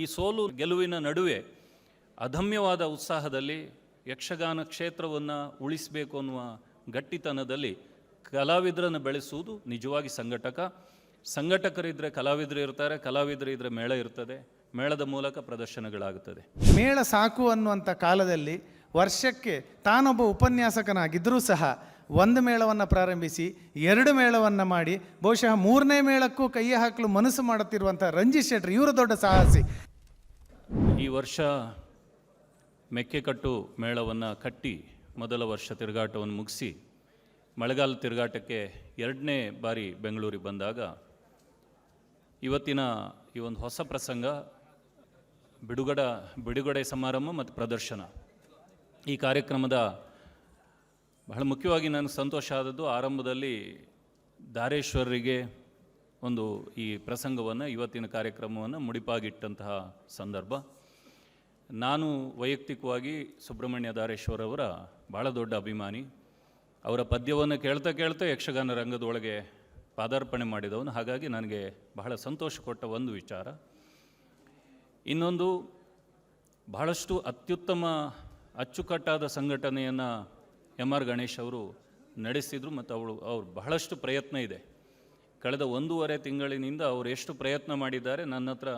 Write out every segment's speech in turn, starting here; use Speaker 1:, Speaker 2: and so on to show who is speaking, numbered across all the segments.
Speaker 1: ಈ ಸೋಲು ಗೆಲುವಿನ ನಡುವೆ ಅದಮ್ಯವಾದ ಉತ್ಸಾಹದಲ್ಲಿ ಯಕ್ಷಗಾನ ಕ್ಷೇತ್ರವನ್ನು ಉಳಿಸಬೇಕು ಅನ್ನುವ ಗಟ್ಟಿತನದಲ್ಲಿ ಕಲಾವಿದರನ್ನು ಬೆಳೆಸುವುದು ನಿಜವಾಗಿ ಸಂಘಟಕ. ಸಂಘಟಕರಿದ್ದರೆ ಕಲಾವಿದರು ಇರ್ತಾರೆ, ಕಲಾವಿದರು ಇದ್ದರೆ ಮೇಳ ಇರ್ತದೆ, ಮೇಳದ ಮೂಲಕ ಪ್ರದರ್ಶನಗಳಾಗುತ್ತದೆ.
Speaker 2: ಮೇಳ ಸಾಕು ಅನ್ನುವಂಥ ಕಾಲದಲ್ಲಿ ವರ್ಷಕ್ಕೆ ತಾನೊಬ್ಬ ಉಪನ್ಯಾಸಕನಾಗಿದ್ದರೂ ಸಹ ಒಂದು ಮೇಳವನ್ನು ಪ್ರಾರಂಭಿಸಿ, ಎರಡು ಮೇಳವನ್ನು ಮಾಡಿ, ಬಹುಶಃ ಮೂರನೇ ಮೇಳಕ್ಕೂ ಕೈ ಹಾಕಲು ಮನಸ್ಸು ಮಾಡುತ್ತಿರುವಂಥ ರಂಜಿತ್ ಶೆಟ್ಟಿ ಇವರು ದೊಡ್ಡ ಸಾಹಸಿ.
Speaker 1: ವರ್ಷ ಮೆಕ್ಕೆಕಟ್ಟು ಮೇಳವನ್ನು ಕಟ್ಟಿ ಮೊದಲ ವರ್ಷ ತಿರುಗಾಟವನ್ನು ಮುಗಿಸಿ ಮಳೆಗಾಲ ತಿರುಗಾಟಕ್ಕೆ ಎರಡನೇ ಬಾರಿ ಬೆಂಗಳೂರಿಗೆ ಬಂದಾಗ ಇವತ್ತಿನ ಈ ಒಂದು ಹೊಸ ಪ್ರಸಂಗ, ಬಿಡುಗಡ, ಬಿಡುಗಡೆ ಸಮಾರಂಭ ಮತ್ತು ಪ್ರದರ್ಶನ. ಈ ಕಾರ್ಯಕ್ರಮದ ಬಹಳ ಮುಖ್ಯವಾಗಿ ನನಗೆ ಸಂತೋಷ ಆದದ್ದು ಆರಂಭದಲ್ಲಿ ದಾರೇಶ್ವರರಿಗೆ ಒಂದು ಈ ಪ್ರಸಂಗವನ್ನು, ಇವತ್ತಿನ ಕಾರ್ಯಕ್ರಮವನ್ನು ಮುಡಿಪಾಗಿಟ್ಟಂತಹ ಸಂದರ್ಭ. ನಾನು ವೈಯಕ್ತಿಕವಾಗಿ ಸುಬ್ರಹ್ಮಣ್ಯ ದಾರೇಶ್ವರ ಅವರ ಭಾಳ ದೊಡ್ಡ ಅಭಿಮಾನಿ. ಅವರ ಪದ್ಯವನ್ನು ಕೇಳ್ತಾ ಕೇಳ್ತಾ ಯಕ್ಷಗಾನ ರಂಗದೊಳಗೆ ಪಾದಾರ್ಪಣೆ ಮಾಡಿದವನು. ಹಾಗಾಗಿ ನನಗೆ ಬಹಳ ಸಂತೋಷ ಕೊಟ್ಟ ಒಂದು ವಿಚಾರ. ಇನ್ನೊಂದು, ಬಹಳಷ್ಟು ಅತ್ಯುತ್ತಮ ಅಚ್ಚುಕಟ್ಟಾದ ಸಂಘಟನೆಯನ್ನು ಎಂ ಆರ್ ಗಣೇಶ್ ಅವರು ನಡೆಸಿದರು ಮತ್ತು ಅವಳು, ಅವ್ರು ಬಹಳಷ್ಟು ಪ್ರಯತ್ನ ಇದೆ. ಕಳೆದ ಒಂದೂವರೆ ತಿಂಗಳಿನಿಂದ ಅವರು ಎಷ್ಟು ಪ್ರಯತ್ನ ಮಾಡಿದ್ದಾರೆ, ನನ್ನ ಹತ್ರ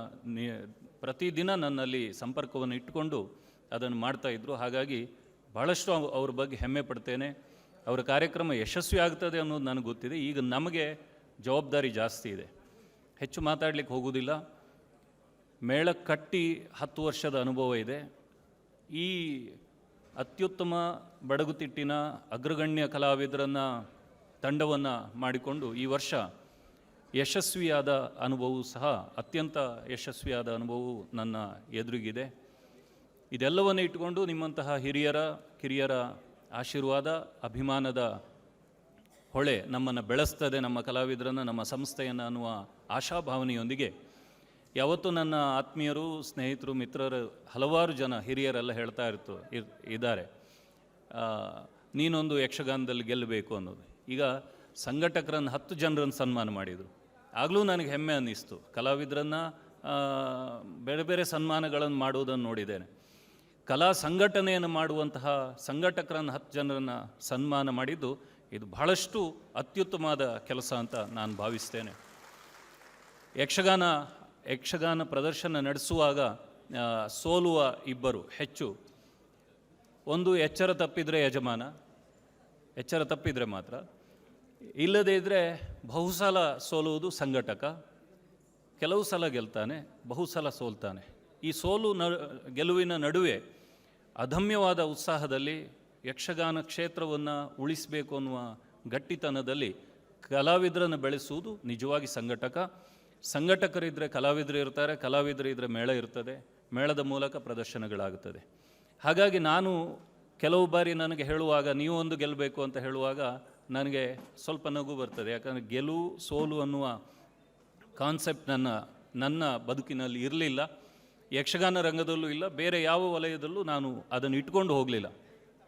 Speaker 1: ಪ್ರತಿದಿನ ನನ್ನಲ್ಲಿ ಸಂಪರ್ಕವನ್ನು ಇಟ್ಟುಕೊಂಡು ಅದನ್ನು ಮಾಡ್ತಾಯಿದ್ರು ಹಾಗಾಗಿ ಬಹಳಷ್ಟು ಅವ್- ಅವ್ರ ಬಗ್ಗೆ ಹೆಮ್ಮೆ ಪಡ್ತೇನೆ. ಅವರ ಕಾರ್ಯಕ್ರಮ ಯಶಸ್ವಿ ಆಗ್ತದೆ ಅನ್ನೋದು ನನಗೆ ಗೊತ್ತಿದೆ. ಈಗ ನಮಗೆ ಜವಾಬ್ದಾರಿ ಜಾಸ್ತಿ ಇದೆ. ಹೆಚ್ಚು ಮಾತಾಡಲಿಕ್ಕೆ ಹೋಗೋದಿಲ್ಲ. ಮೇಳ ಕಟ್ಟಿ ಹತ್ತು ವರ್ಷದ ಅನುಭವ ಇದೆ. ಈ ಅತ್ಯುತ್ತಮ ಬಡಗುತಿಟ್ಟಿನ ಅಗ್ರಗಣ್ಯ ಕಲಾವಿದರನ್ನು ತಂಡವನ್ನು ಮಾಡಿಕೊಂಡು ಈ ವರ್ಷ ಯಶಸ್ವಿಯಾದ ಅನುಭವವು ಸಹ ಅತ್ಯಂತ ಯಶಸ್ವಿಯಾದ ಅನುಭವವು ನನ್ನ ಎದುರಿಗಿದೆ. ಇದೆಲ್ಲವನ್ನು ಇಟ್ಟುಕೊಂಡು ನಿಮ್ಮಂತಹ ಹಿರಿಯರ, ಕಿರಿಯರ ಆಶೀರ್ವಾದ, ಅಭಿಮಾನದ ಹೊಳೆ ನಮ್ಮನ್ನು ಬೆಳೆಸ್ತದೆ, ನಮ್ಮ ಕಲಾವಿದರನ್ನು, ನಮ್ಮ ಸಂಸ್ಥೆಯನ್ನು ಅನ್ನುವ ಆಶಾಭಾವನೆಯೊಂದಿಗೆ ಯಾವತ್ತೂ ನನ್ನ ಆತ್ಮೀಯರು, ಸ್ನೇಹಿತರು, ಮಿತ್ರರು, ಹಲವಾರು ಜನ ಹಿರಿಯರೆಲ್ಲ ಹೇಳ್ತಾ ಇರ್ತು, ಇರ್, ಇದ್ದಾರೆ. ನೀನೊಂದು ಯಕ್ಷಗಾನದಲ್ಲಿ ಗೆಲ್ಲಬೇಕು ಅನ್ನೋದು. ಈಗ ಸಂಘಟಕರನ್ನು ಹತ್ತು ಜನರನ್ನು ಸನ್ಮಾನ ಮಾಡಿದರು. ಆಗಲೂ ನನಗೆ ಹೆಮ್ಮೆ ಅನ್ನಿಸ್ತು. ಕಲಾವಿದರನ್ನು ಬೇರೆ ಬೇರೆ ಸನ್ಮಾನಗಳನ್ನು ಮಾಡುವುದನ್ನು ನೋಡಿದ್ದೇನೆ. ಕಲಾ ಸಂಘಟನೆಯನ್ನು ಮಾಡುವಂತಹ ಸಂಘಟಕರನ್ನು ಹತ್ತು ಜನರನ್ನು ಸನ್ಮಾನ ಮಾಡಿದ್ದು ಇದು ಬಹಳಷ್ಟು ಅತ್ಯುತ್ತಮವಾದ ಕೆಲಸ ಅಂತ ನಾನು ಭಾವಿಸ್ತೇನೆ. ಯಕ್ಷಗಾನ ಯಕ್ಷಗಾನ ಪ್ರದರ್ಶನ ನಡೆಸುವಾಗ ಸೋಲುವ ಇಬ್ಬರು ಹೆಚ್ಚು. ಒಂದು ಎಚ್ಚರ ತಪ್ಪಿದರೆ ಯಜಮಾನ, ಎಚ್ಚರ ತಪ್ಪಿದರೆ ಮಾತ್ರ. ಇಲ್ಲದೇ ಇದ್ದರೆ ಬಹುಸಲ ಸೋಲುವುದು ಸಂಘಟಕ, ಕೆಲವು ಸಲ ಗೆಲ್ತಾನೆ, ಬಹುಸಲ ಸೋಲ್ತಾನೆ. ಈ ಸೋಲು ನ, ಗೆಲುವಿನ ನಡುವೆ ಅದಮ್ಯವಾದ ಉತ್ಸಾಹದಲ್ಲಿ ಯಕ್ಷಗಾನ ಕ್ಷೇತ್ರವನ್ನು ಉಳಿಸಬೇಕು ಅನ್ನುವ ಗಟ್ಟಿತನದಲ್ಲಿ ಕಲಾವಿದರನ್ನು ಬೆಳೆಸುವುದು ನಿಜವಾಗಿ ಸಂಘಟಕ. ಸಂಘಟಕರಿದ್ದರೆ ಕಲಾವಿದರು ಇರ್ತಾರೆ, ಕಲಾವಿದರು ಇದ್ದರೆ ಮೇಳ ಇರ್ತದೆ, ಮೇಳದ ಮೂಲಕ ಪ್ರದರ್ಶನಗಳಾಗುತ್ತದೆ ಹಾಗಾಗಿ ನಾನು ಕೆಲವು ಬಾರಿ ನನಗೆ ಹೇಳುವಾಗ ನೀವು ಒಂದು ಗೆಲ್ಲಬೇಕು ಅಂತ ಹೇಳುವಾಗ ನನಗೆ ಸ್ವಲ್ಪ ನಗು ಬರ್ತದೆ. ಯಾಕಂದರೆ ಗೆಲುವು, ಸೋಲು ಅನ್ನುವ ಕಾನ್ಸೆಪ್ಟ್ ನನ್ನ ನನ್ನ ಬದುಕಿನಲ್ಲಿ ಇರಲಿಲ್ಲ. ಯಕ್ಷಗಾನ ರಂಗದಲ್ಲೂ ಇಲ್ಲ, ಬೇರೆ ಯಾವ ವಲಯದಲ್ಲೂ ನಾನು ಅದನ್ನು ಇಟ್ಕೊಂಡು ಹೋಗಲಿಲ್ಲ.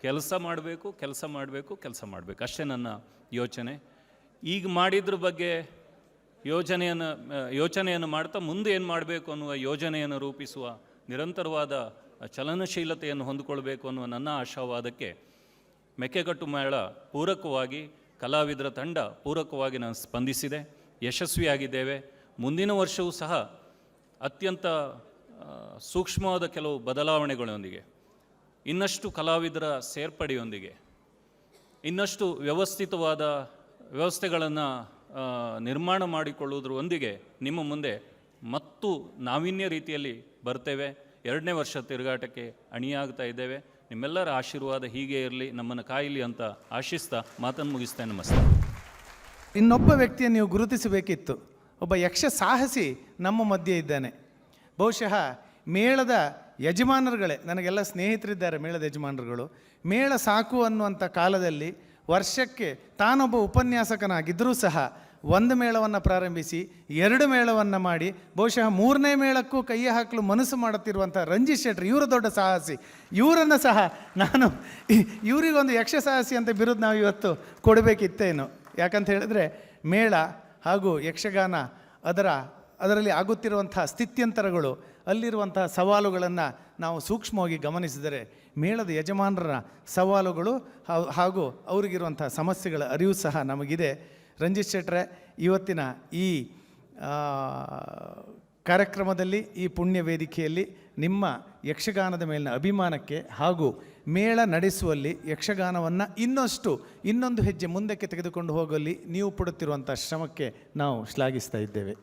Speaker 1: ಕೆಲಸ ಮಾಡಬೇಕು ಕೆಲಸ ಮಾಡಬೇಕು ಕೆಲಸ ಮಾಡಬೇಕು. ಅಷ್ಟೇ ನನ್ನ ಯೋಚನೆ. ಈಗ ಮಾಡಿದ್ರ ಬಗ್ಗೆ ಯೋಜನೆಯನ್ನು, ಯೋಚನೆಯನ್ನು ಮಾಡ್ತಾ ಮುಂದೆ ಏನು ಮಾಡಬೇಕು ಅನ್ನುವ ಯೋಜನೆಯನ್ನು ರೂಪಿಸುವ ನಿರಂತರವಾದ ಚಲನಶೀಲತೆಯನ್ನು ಹೊಂದಿಕೊಳ್ಬೇಕು ಅನ್ನುವ ನನ್ನ ಆಶಾವಾದಕ್ಕೆ ಮೆಕ್ಕೆಗಟ್ಟು ಮೇಳ ಪೂರಕವಾಗಿ, ಕಲಾವಿದರ ತಂಡ ಪೂರಕವಾಗಿ ನಾನು ಸ್ಪಂದಿಸಿದೆ. ಯಶಸ್ವಿಯಾಗಿದ್ದೇವೆ. ಮುಂದಿನ ವರ್ಷವೂ ಸಹ ಅತ್ಯಂತ ಸೂಕ್ಷ್ಮವಾದ ಕೆಲವು ಬದಲಾವಣೆಗಳೊಂದಿಗೆ, ಇನ್ನಷ್ಟು ಕಲಾವಿದರ ಸೇರ್ಪಡೆಯೊಂದಿಗೆ, ಇನ್ನಷ್ಟು ವ್ಯವಸ್ಥಿತವಾದ ವ್ಯವಸ್ಥೆಗಳನ್ನು ನಿರ್ಮಾಣ ಮಾಡಿಕೊಳ್ಳುವುದರೊಂದಿಗೆ ನಿಮ್ಮ ಮುಂದೆ ಮತ್ತು ನಾವೀನ್ಯ ರೀತಿಯಲ್ಲಿ ಬರ್ತೇವೆ. ಎರಡನೇ ವರ್ಷ ತಿರುಗಾಟಕ್ಕೆ ಅಣಿಯಾಗ್ತಾ ಇದ್ದೇವೆ. ನಿಮ್ಮೆಲ್ಲರ ಆಶೀರ್ವಾದ ಹೀಗೆ ಇರಲಿ, ನಮ್ಮನ್ನು ಕಾಯಿಲಿ ಅಂತ ಆಶಿಸ್ತಾ ಮಾತನ್ನು ಮುಗಿಸ್ತೇನೆ, ನಮಸ್ತೆ.
Speaker 2: ಇನ್ನೊಬ್ಬ ವ್ಯಕ್ತಿಯನ್ನು ನೀವು ಗುರುತಿಸಬೇಕಿತ್ತು. ಒಬ್ಬ ಯಕ್ಷ ಸಾಹಸಿ ನಮ್ಮ ಮಧ್ಯೆ ಇದ್ದಾನೆ. ಬಹುಶಃ ಮೇಳದ ಯಜಮಾನರುಗಳೇ, ನನಗೆಲ್ಲ ಸ್ನೇಹಿತರಿದ್ದಾರೆ ಮೇಳದ ಯಜಮಾನರುಗಳು. ಮೇಳ ಸಾಕು ಅನ್ನುವಂಥ ಕಾಲದಲ್ಲಿ ವರ್ಷಕ್ಕೆ ತಾನೊಬ್ಬ ಉಪನ್ಯಾಸಕನಾಗಿದ್ದರೂ ಸಹ ಒಂದು ಮೇಳವನ್ನು ಪ್ರಾರಂಭಿಸಿ, ಎರಡು ಮೇಳವನ್ನು ಮಾಡಿ, ಬಹುಶಃ ಮೂರನೇ ಮೇಳಕ್ಕೂ ಕೈ ಹಾಕಲು ಮನಸ್ಸು ಮಾಡುತ್ತಿರುವಂಥ ರಂಜಿತ್ ಶೆಟ್ಟರ್ ಇವರು ದೊಡ್ಡ ಸಾಹಸಿ. ಇವರನ್ನು ಸಹ ನಾನು ಇವರಿಗೊಂದು ಯಕ್ಷ ಸಾಹಸಿ ಅಂತ ಬಿರುದು ನಾವು ಇವತ್ತು ಕೊಡಬೇಕಿತ್ತೇನು. ಯಾಕಂತ ಹೇಳಿದ್ರೆ ಮೇಳ ಹಾಗೂ ಯಕ್ಷಗಾನ ಅದರ, ಅದರಲ್ಲಿ ಆಗುತ್ತಿರುವಂಥ ಸ್ಥಿತ್ಯಂತರಗಳು, ಅಲ್ಲಿರುವಂತಹ ಸವಾಲುಗಳನ್ನು ನಾವು ಸೂಕ್ಷ್ಮವಾಗಿ ಗಮನಿಸಿದರೆ ಮೇಳದ ಯಜಮಾನರ ಸವಾಲುಗಳು ಹಾಗೂ ಅವರಿಗಿರುವಂಥ ಸಮಸ್ಯೆಗಳ ಅರಿವು ಸಹ ನಮಗಿದೆ. ರಂಜಿತ್ ಶೆಟ್ರೆ, ಇವತ್ತಿನ ಈ ಕಾರ್ಯಕ್ರಮದಲ್ಲಿ, ಈ ಪುಣ್ಯ ವೇದಿಕೆಯಲ್ಲಿ ನಿಮ್ಮ ಯಕ್ಷಗಾನದ ಮೇಲಿನ ಅಭಿಮಾನಕ್ಕೆ ಹಾಗೂ ಮೇಳ ನಡೆಸುವಲ್ಲಿ ಯಕ್ಷಗಾನವನ್ನು ಇನ್ನಷ್ಟು, ಇನ್ನೊಂದು ಹೆಜ್ಜೆ ಮುಂದಕ್ಕೆ ತೆಗೆದುಕೊಂಡು ಹೋಗಲಿ ನೀವು ಪಡುತ್ತಿರುವಂಥ ಶ್ರಮಕ್ಕೆ ನಾವು ಶ್ಲಾಘಿಸ್ತಾ ಇದ್ದೇವೆ.